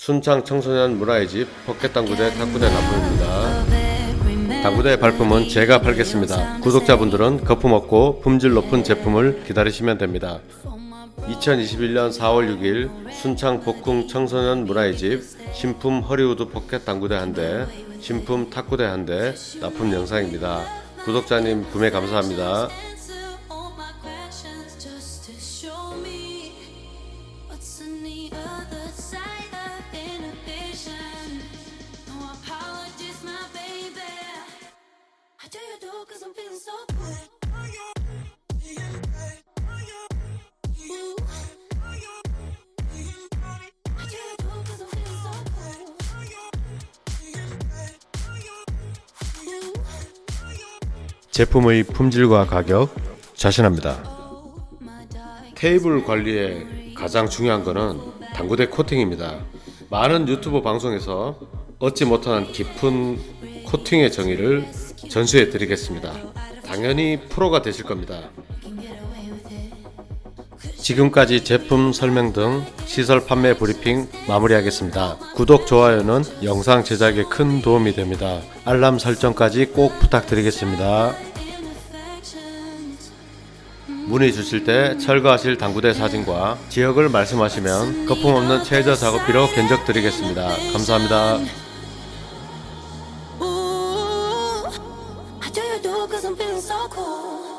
순창 청소년 문화의 집 포켓당구대 탁구대 납품입니다. 당구대 발품은 제가 팔겠습니다. 구독자분들은 거품 없고 품질 높은 제품을 기다리시면 됩니다. 2021년 4월 6일 순창 복궁 청소년 문화의 집 신품 허리우드 포켓 당구대 한 대, 신품 탁구대 한 대 납품 영상입니다. 구독자님 구매 감사합니다. Do you do cause I'm feeling so good. Ooh. I do you do cause I'm feeling so good. Ooh. 제품의 품질과 가격 자신합니다. 테이블 관리에 가장 중요한 것은 당구대 코팅입니다. 많은 유튜브 방송에서 얻지 못한 깊은 코팅의 정의를 전수해 드리겠습니다. 당연히 프로가 되실 겁니다. 지금까지 제품 설명 등 시설 판매 브리핑 마무리하겠습니다. 구독, 좋아요는 영상 제작에 큰 도움이 됩니다. 알람 설정까지 꼭 부탁드리겠습니다. 문의 주실 때 철거하실 당구대 사진과 지역을 말씀하시면 거품 없는 최저 작업비로 견적 드리겠습니다. 감사합니다. Do cause I'm feeling so cool.